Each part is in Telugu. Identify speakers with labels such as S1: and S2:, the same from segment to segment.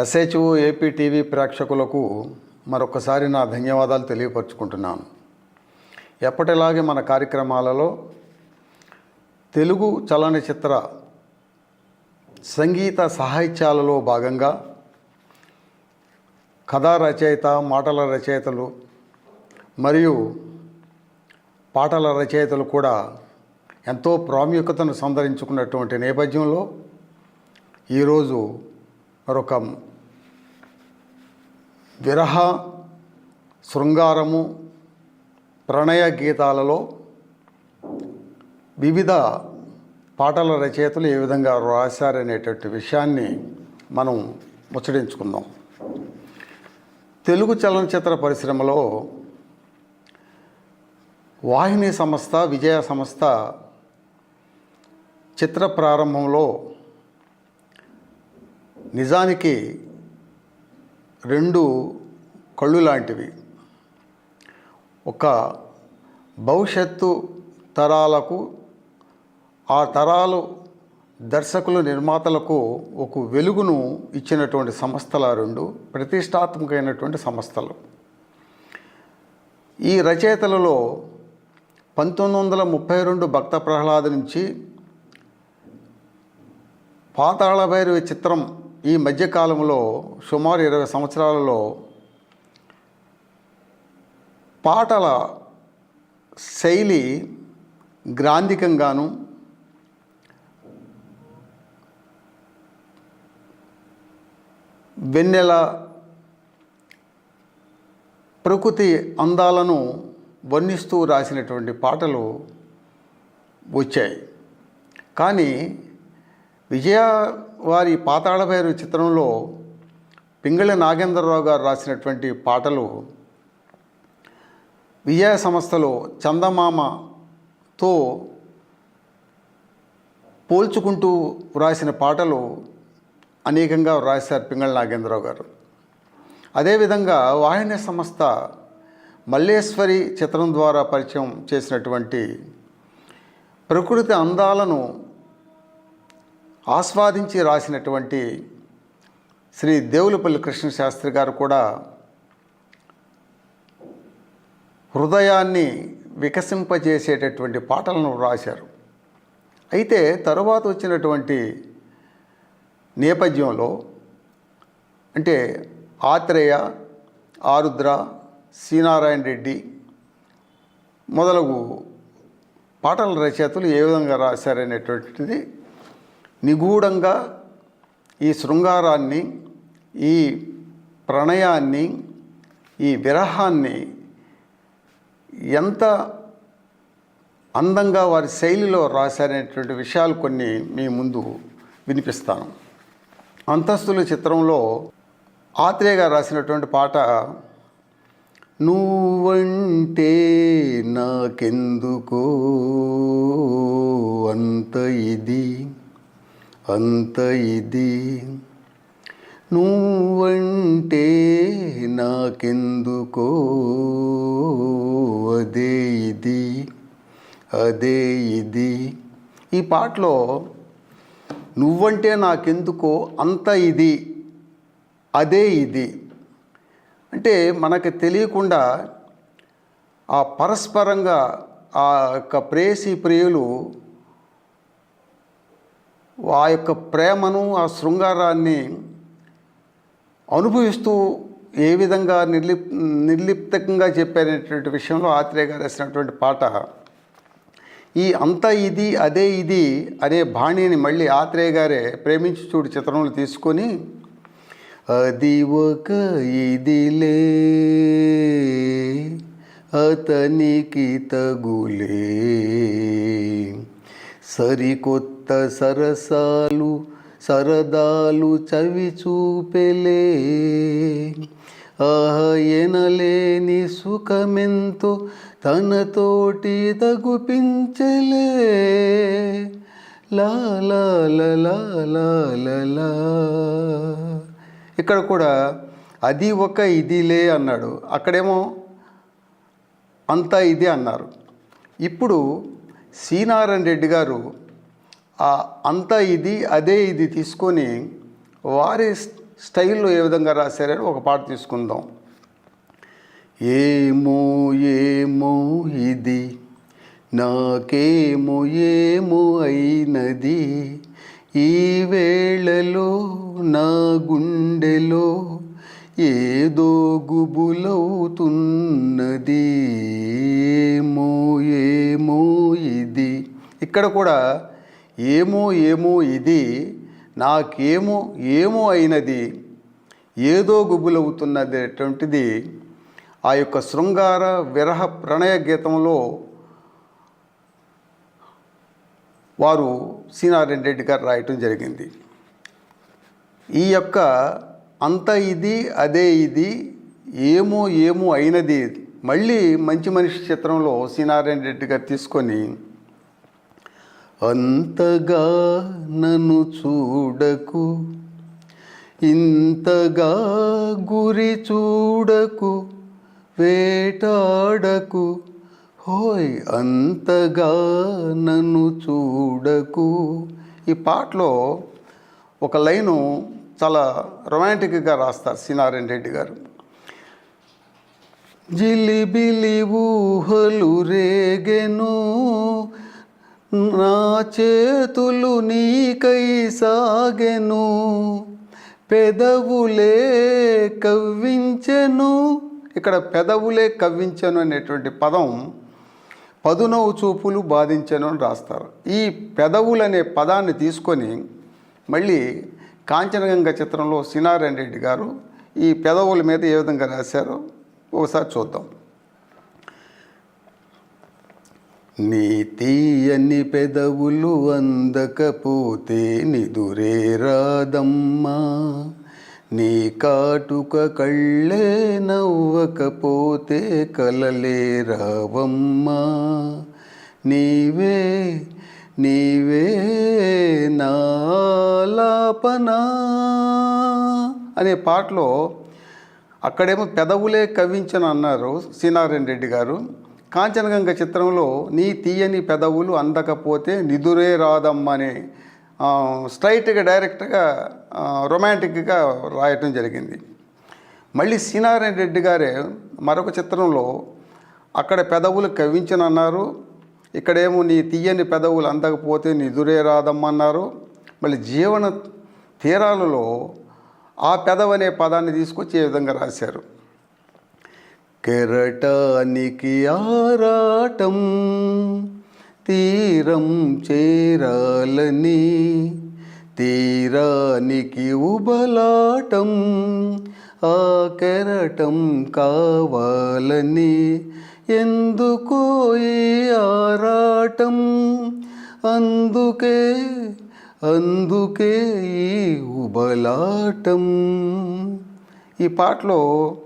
S1: ఎస్హెచ్ఓ ఏపీ టీవీ ప్రేక్షకులకు మరొకసారి నా ధన్యవాదాలు తెలియపరుచుకుంటున్నాను. ఎప్పటిలాగే మన కార్యక్రమాలలో తెలుగు చలనచిత్ర సంగీత సాహిత్యాలలో భాగంగా కథా రచయిత మాటల రచయితలు మరియు పాటల రచయితలు కూడా ఎంతో ప్రాముఖ్యతను సంతరించుకున్నటువంటి నేపథ్యంలో ఈరోజు మరొక విరహ శృంగారము ప్రణయ గీతాలలో వివిధ పాటల రచయితలు ఏ విధంగా రాశారనేటువంటి విషయాన్ని మనం ముచ్చడించుకుందాం తెలుగు చలనచిత్ర పరిశ్రమలో వాహిని సంస్థ విజయ సంస్థ చిత్ర ప్రారంభంలో నిజానికి రెండు కళ్ళు లాంటివి. ఒక భవిష్యత్తు తరాలకు ఆ తరాలు దర్శకులు నిర్మాతలకు ఒక వెలుగును ఇచ్చినటువంటి సంస్థల రెండు ప్రతిష్టాత్మకమైనటువంటి సంస్థలు. ఈ రచయితలలో పంతొమ్మిది వందల ముప్పై రెండు భక్త ప్రహ్లాద నుంచి పాతాళభైరవి చిత్రం ఈ మధ్యకాలంలో సుమారు ఇరవై సంవత్సరాలలో పాటల శైలి గ్రాంధికంగాను వెన్నెల ప్రకృతి అందాలను వర్ణిస్తూ రాసినటువంటి పాటలు వచ్చాయి. కానీ విజయ వారి పాతాళభైరు చిత్రంలో పింగళి నాగేంద్రరావు గారు రాసినటువంటి పాటలు విజయ సంస్థలో చందమామతో పోల్చుకుంటూ వ్రాసిన పాటలు అనేకంగా వ్రాశారు పింగళి నాగేంద్రరావు గారు. అదేవిధంగా వాహిని సంస్థ మల్లేశ్వరి చిత్రం ద్వారా పరిచయం చేసినటువంటి ప్రకృతి అందాలను ఆస్వాదించి రాసినటువంటి శ్రీ దేవులపల్లి కృష్ణశాస్త్రి గారు కూడా హృదయాన్ని వికసింపజేసేటటువంటి పాటలను రాశారు. అయితే తరువాత వచ్చినటువంటి నేపథ్యంలో అంటే ఆత్రేయ ఆరుద్ర శ్రీనారాయణ రెడ్డి మొదలగు పాటల రచయితలు ఏ విధంగా రాశారనేటువంటిది నిగూఢంగా ఈ శృంగారాన్ని ఈ ప్రణయాన్ని ఈ విరహాన్ని ఎంత అందంగా వారి శైలిలో రాశారనేటువంటి విషయాలు కొన్ని మీ ముందు వినిపిస్తాను. అంతస్తుల చిత్రంలో ఆత్రేయ గారు రాసినటువంటి పాట నువ్వంటే నాకెందుకో అంత ఇది అంత ఇది. నువ్వంటే నాకెందుకో? అదే ఇది అదే ఇది. ఈ పాటలో నువ్వంటే నాకెందుకో అంత ఇది అదే ఇది. అంటే మనకు తెలియకుండా ఆ పరస్పరంగా ఆ యొక్క ప్రేసి ప్రియులు ఆ యొక్క ప్రేమను ఆ శృంగారాన్ని అనుభవిస్తూ ఏ విధంగా నిర్లిప్ నిర్లిప్తంగా చెప్పారనేటువంటి విషయంలో ఆత్రేయ గారు రాసినటువంటి పాట. ఈ అంత ఇది అదే ఇది అనే బాణిని మళ్ళీ ఆత్రేయ గారే ప్రేమించి చూడు చిత్రంలో తీసుకొని అది ఒక ఇదిలే అతనికి తగులే సరికొత్త సరసాలు సరదాలు చవి చూపెలే. ఆహ ఎనలేని సుఖమెంతో తనతోటి తగుపించలే. లా. ఇక్కడ కూడా అది ఒక ఇదిలే అన్నాడు. అక్కడేమో అంతా ఇదే అన్నారు. ఇప్పుడు సీనారాయణ రెడ్డి గారు అంతా ఇది అదే ఇది తీసుకొని వారి స్టైల్లో ఏ విధంగా రాశారని ఒక పాట తీసుకుందాం. ఏమో ఏమో ఇది నాకేమో ఏమో అయినది. ఈ వేళలో నా గుండెలో ఏదో గుబులవుతున్నది. ఏమో ఏమో ఇది. ఇక్కడ కూడా ఏమో ఏమో ఇది నాకేమో ఏమో అయినది. ఏదో గుబులవుతున్నది అటువంటిది ఆ యొక్క శృంగార విరహ ప్రణయ గీతంలో వారు సీనారాయణ రెడ్డి గారు రాయటం జరిగింది. ఈ యొక్క అంత ఇది అదే ఇది ఏమో ఏమో అయినది మళ్ళీ మంచి మనిషి చిత్రంలో సీనారాయణ రెడ్డి గారు తీసుకొని అంతగా నన్ను చూడకు ఇంతగా గురి చూడకు వేటాడకు హోయ్ అంతగా నన్ను చూడకు. ఈ పాటలో ఒక లైను చాలా రొమాంటిక్గా రాస్తారు సినారాయణ రెడ్డి గారు. జిలిబిలి ఊహలు రేగెను నా చేతులు నీకై సాగెను పెదవులే కవ్వించెను. ఇక్కడ పెదవులే కవ్వించెను అనేటువంటి పదం పదునవు చూపులు బాధించెను అని రాస్తారు. ఈ పెదవులు అనే పదాన్ని తీసుకొని మళ్ళీ కాంచనగంగ చిత్రంలో సినారాయణ రెడ్డి గారు ఈ పెదవుల మీద ఏ విధంగా రాశారో ఒకసారి చూద్దాం. నీ తీయని పెదవులు అందకపోతే నిదురే రాదమ్మా. నీ కాటుక కళ్ళే నవ్వకపోతే కలలే రావమ్మా. నీవే నీవే నాలాపనా అనే పాటలో అక్కడేమో పెదవులే కవించను అన్నారు సీనారాయణ రెడ్డి గారు. కాంచనగంగ చిత్రంలో నీ తీయని పెదవులు అందకపోతే నిదురే రాదమ్మా అని స్ట్రైట్గా డైరెక్ట్గా రొమాంటిక్గా రాయటం జరిగింది. మళ్ళీ సీనారాయణ రెడ్డి గారే మరొక చిత్రంలో అక్కడ పెదవులు కవించనన్నారు ఇక్కడేమో నీ తీయని పెదవులు అందకపోతే నిదురే రాదమ్మన్నారు. మళ్ళీ జీవన తీరాలలో ఆ పెదవనే పదాన్ని తీసుకొచ్చి ఏ విధంగా రాశారు? కెరటానికి ఆరాటం తీరం చేరాలని తీరానికి ఉబలాటం ఆ కెరటం కావాలని ఎందుకో ఈ ఆరాటం? అందుకే అందుకే ఈ ఉబలాటం. ఈ పాటలో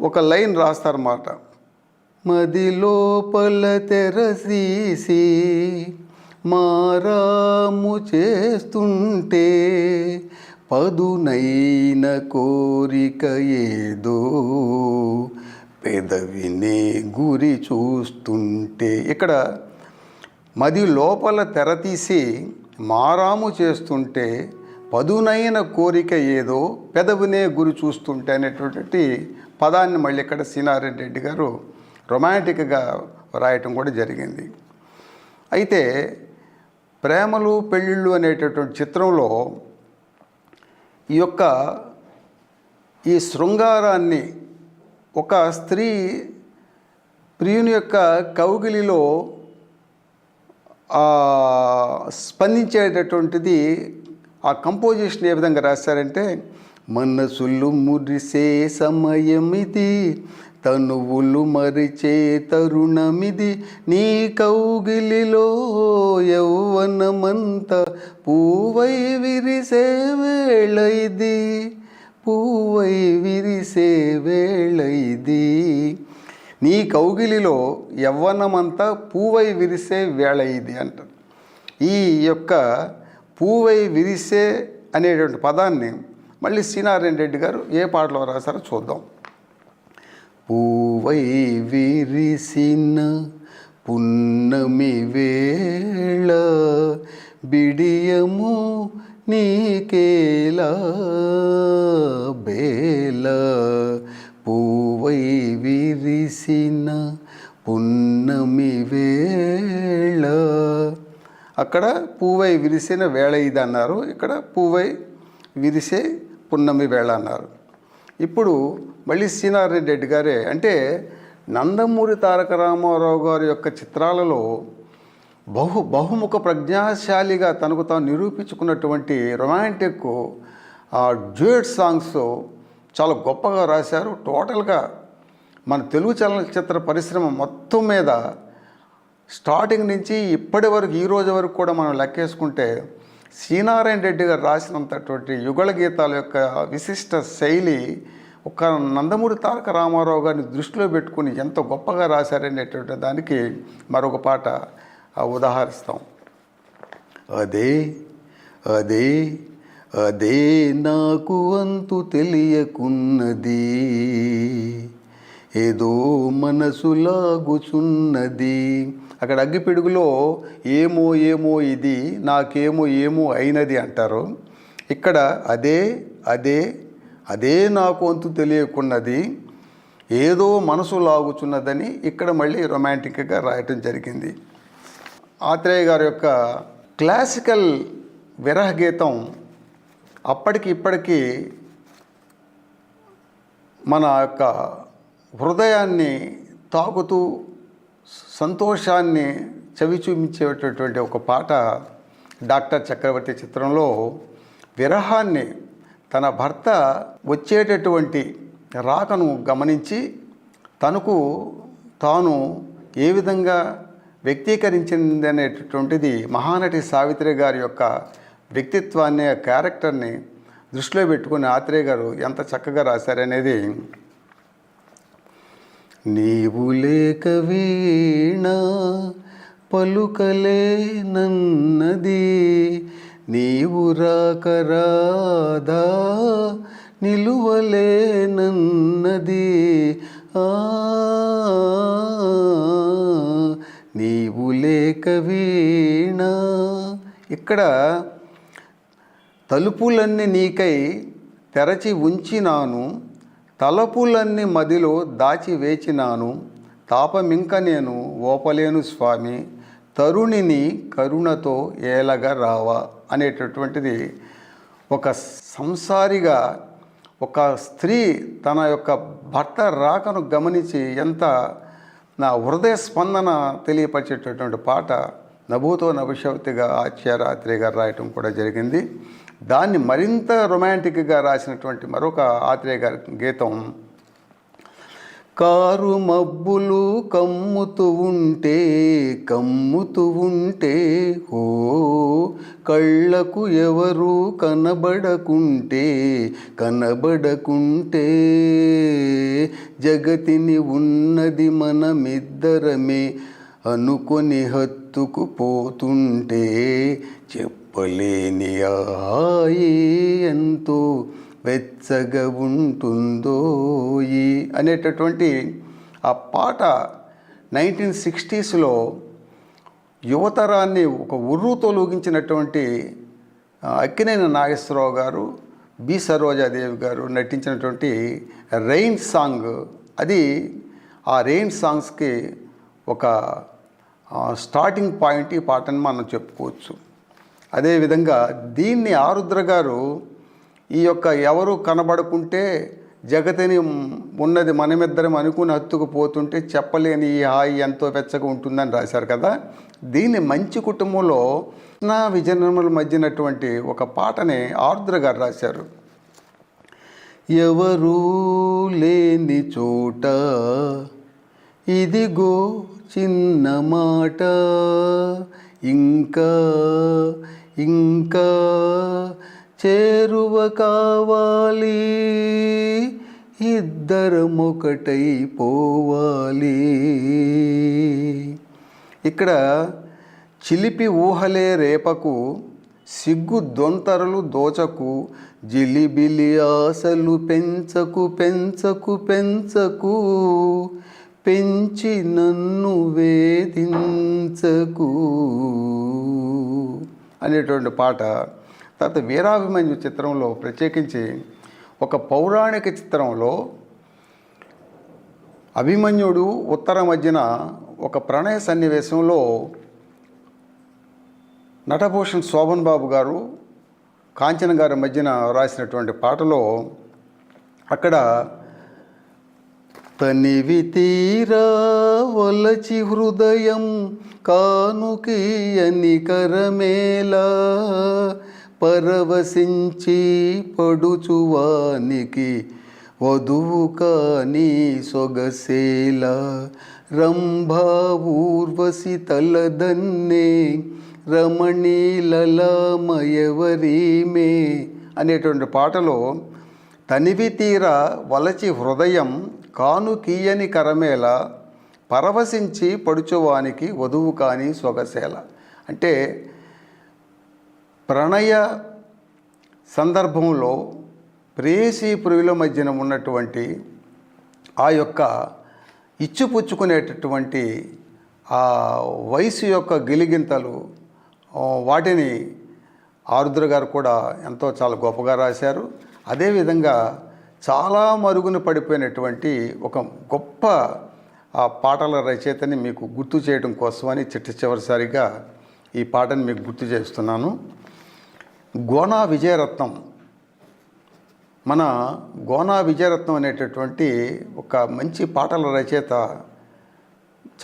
S1: ఒక లైన్ రాస్తారన్నమాట. మది లోపల తెరసీసి మారాము చేస్తుంటే పదునైన కోరిక ఏదో పెదవినే గురి చూస్తుంటే. ఇక్కడ మది లోపల తెర తీసి మారాము చేస్తుంటే పదునైన కోరిక ఏదో పెదవినే గురి చూస్తుంటే అనేటువంటి పదాన్ని మళ్ళీ ఇక్కడ సీనారాయణ రెడ్డి గారు రొమాంటిక్గా రాయటం కూడా జరిగింది. అయితే ప్రేమలు పెళ్ళిళ్ళు అనేటటువంటి చిత్రంలో ఈ యొక్క ఈ శృంగారాన్ని ఒక స్త్రీ ప్రియుని యొక్క కౌగిలిలో స్పందించేటటువంటిది ఆ కంపోజిషన్ ఏ విధంగా రాశారంటే మనసులు మురిసే సమయమిది తనువులు మరిచే తరుణమిది. నీ కౌగిలిలో యౌవనమంత పూవై విరిసే వేళ ఇది పూవై విరిసే వేళ ఇది నీ కౌగిలిలో యవ్వనమంతా పూవై విరిసే వేళ ఇది అంటారు ఈ యొక్క పూవై విరిసే అనేటువంటి పదాన్ని మళ్ళీ సీనారాయణ రెడ్డి గారు ఏ పాటలో రాశారో చూద్దాం. పూవై విరిసిన పున్నమి వేళ బిడియము నీకేలా బేల. పూవై విరిసిన పున్నమి వేళ. అక్కడ పూవై విరిసిన వేళ ఇది అన్నారు ఇక్కడ పూవై విరిసే పున్నమి వేళ అన్నారు. ఇప్పుడు మళ్ళీ సీనారెడ్డి రెడ్డి గారే అంటే నందమూరి తారక రామారావు గారి యొక్క చిత్రాలలో బహు బహుముఖ ప్రజ్ఞాశాలిగా తనకు తాను నిరూపించుకున్నటువంటి రొమాంటిక్ ఆ డ్యూయట్ సాంగ్స్ చాలా గొప్పగా రాశారు. టోటల్గా మన తెలుగు చలనచిత్ర పరిశ్రమ మొత్తం మీద స్టార్టింగ్ నుంచి ఇప్పటి వరకు ఈ రోజు వరకు కూడా మనం లెక్కేసుకుంటే శ్రీనారాయణ రెడ్డి గారు రాసినంతటువంటి యుగళ గీతాల యొక్క విశిష్ట శైలి ఒక నందమూరి తారక రామారావు గారిని దృష్టిలో పెట్టుకుని ఎంత గొప్పగా రాశారనేటువంటి దానికి మరొక పాట ఉదాహరిస్తాం. అదే అదే అదే నాకు అంతు తెలియకున్నది ఏదో మనసు లాగుచున్నది అక్కడ అగ్గిపిడుగులో ఏమో ఏమో ఇది నాకేమో ఏమో అయినది అంటారు. ఇక్కడ అదే అదే అదే నాకు అంతు తెలియకున్నది ఏదో మనసు లాగుచున్నదని ఇక్కడ మళ్ళీ రొమాంటిక్గా రాయటం జరిగింది. ఆత్రేయ గారి యొక్క క్లాసికల్ విరహ గీతం అప్పటికి ఇప్పటికీ మన యొక్క హృదయాన్ని తాకుతూ సంతోషాన్ని చవి చూపించేటటువంటి ఒక పాట డాక్టర్ చక్రవర్తి చిత్రంలో విరహాన్ని తన భర్త వచ్చేటటువంటి రాకను గమనించి తనకు తాను ఏ విధంగా వ్యక్తీకరించింది అనేటటువంటిది మహానటి సావిత్రి గారి యొక్క వ్యక్తిత్వాన్ని క్యారెక్టర్ని దృష్టిలో పెట్టుకుని ఆత్రేయ గారు ఎంత చక్కగా రాశారనేది నీవు లేక వీణ పలుకలే నన్నది. నీవు రాక రాధా నిలువలే నన్నది. ఆ నీవు లేక వీణ. ఇక్కడ తలుపులన్నీ నీకై తెరచి ఉంచినాను. తలపులన్నీ మదిలో దాచి వేచినాను. తాపమింక నేను ఓపలేను స్వామి. తరుణిని కరుణతో ఏలగా రావా అనేటటువంటిది ఒక సంసారిగా ఒక స్త్రీ తన యొక్క భర్త రాకను గమనించి ఎంత నా హృదయ స్పందన తెలియపరిచేటటువంటి పాట నభూతో నభవిష్యత్తుగా ఆచార్యాత్రి రాయటం కూడా జరిగింది. దాన్ని మరింత రొమాంటిక్గా రాసినటువంటి మరొక ఆత్రేయ గారి గీతం కారు మబ్బులు కమ్ముతూ ఉంటే కమ్ముతూ ఉంటే ఓ కళ్ళకు ఎవరు కనబడకుంటే కనబడకుంటే జగతిని ఉన్నది మనమిద్దరమే అనుకొని హత్తుకు పోతుంటే చెప్పలేని ఆ ఎంతో వెచ్చగా ఉంటుందో ఈ అనేటటువంటి ఆ పాట నైన్టీన్ సిక్స్టీస్లో యువతరాన్ని ఒక ఉర్రు తొలగించినటువంటి అక్కినేని నాగేశ్వరరావు గారు బి సరోజాదేవి గారు నటించినటువంటి రెయిన్ సాంగ్. అది ఆ రెయిన్ సాంగ్స్కి ఒక స్టార్టింగ్ పాయింట్ ఈ పాటని మనం చెప్పుకోవచ్చు. అదేవిధంగా దీన్ని ఆరుద్ర గారు ఈ యొక్క ఎవరు కనబడుకుంటే జగతిని ఉన్నది మనమిద్దరం అనుకుని హత్తుకుపోతుంటే చెప్పలేని ఈ హాయి ఎంతో వెచ్చగా ఉంటుందని రాశారు కదా. దీన్ని మంచి కుటుంబంలో నా విజయనముల మధ్యనటువంటి ఒక పాటని ఆరుద్ర గారు రాశారు. ఎవరూ లేని చోట ఇదిగో చిన్న మాట ఇంకా ఇంకా చేరువ కావాలి. ఇద్దరం ఒకటై పోవాలి. ఇక్కడ చిలిపి ఊహలే రేపకు సిగ్గు దొంతరలు దోచకు జిలిబిలి ఆశలు పెంచకు పెంచకు పెంచకు పెంచి నన్ను వేధించకు. అనేటువంటి పాట. తర్వాత వీరాభిమన్యు చిత్రంలో ప్రత్యేకించి ఒక పౌరాణిక చిత్రంలో అభిమన్యుడు ఉత్తర మధ్యన ఒక ప్రణయ సన్నివేశంలో నటభూషణ్ శోభన్ బాబు గారు కాంచన గారి మధ్యన రాసినటువంటి పాటలో అక్కడ తనివి తీరా వలచి హృదయం కానుకీయని కరమేలా పరవశించి పడుచువానికి వధువు కాని సొగసేలా రంభా ఊర్వశి తలదన్నే రమణీలలమయవరీమే అనేటువంటి పాటలో తనివి తీరా వలచి హృదయం కాను కీయని కరమేల పరవశించి పడుచువానికి వధువు కాని సొగసేల అంటే ప్రణయ సందర్భంలో ప్రేయసీ పురువుల మధ్యన ఉన్నటువంటి ఆ యొక్క ఇచ్చిపుచ్చుకునేటటువంటి ఆ వయసు యొక్క గిలిగింతలు వాటిని ఆరుద్ర గారు కూడా ఎంతో చాలా గొప్పగా రాశారు. అదేవిధంగా చాలా మరుగున పడిపోయినటువంటి ఒక గొప్ప ఆ పాటల రచయితని మీకు గుర్తు చేయడం కోసమని చిట్ట చివరిసారిగా ఈ పాటను మీకు గుర్తు చేస్తున్నాను. గోనా విజయరత్నం. మన గోనా విజయరత్నం అనేటటువంటి ఒక మంచి పాటల రచయిత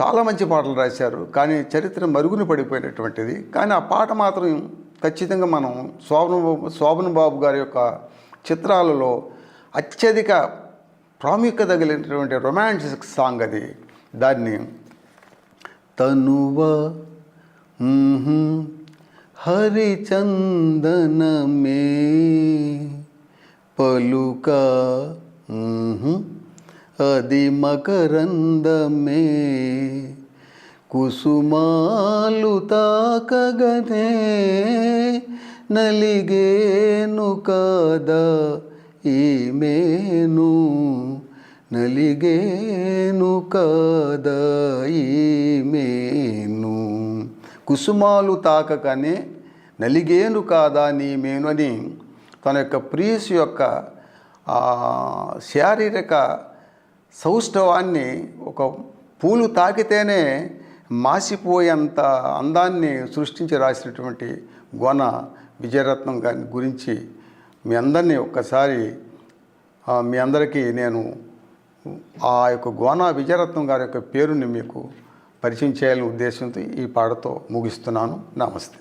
S1: చాలా మంచి పాటలు రాశారు. కానీ చరిత్ర మరుగున పడిపోయినటువంటిది. కానీ ఆ పాట మాత్రం ఖచ్చితంగా మనం శోభన బాబు శోభన్ బాబు గారి యొక్క చిత్రాలలో అత్యధిక ప్రాముఖ్యత కలిగినటువంటి రొమాంటిక్ సాంగ్ అది. దాన్ని తనువ మ్హూ, హరిచందనమే పలుక మ్హూ, అది మకరందమే కుసుమాలు తాకగనే నలిగేను కాదా ఈమెను నలిగేను కాదా ఈమెను కుసుమాలు తాకకనే నలిగేను కాదా నీమేను అని తన యొక్క ప్రీస్ యొక్క శారీరక సౌష్ఠవాన్ని ఒక పూలు తాకితేనే మాసిపోయేంత అందాన్ని సృష్టించి రాసినటువంటి గోన విజయరత్నం గారి గురించి మీ అందరినీ ఒక్కసారి మీ అందరికీ నేను ఆ యొక్క గోనా విజయరత్నం గారి యొక్క పేరుని మీకు పరిచయం చేయాలనే ఉద్దేశంతో ఈ పాటతో ముగిస్తున్నాను. నమస్తే.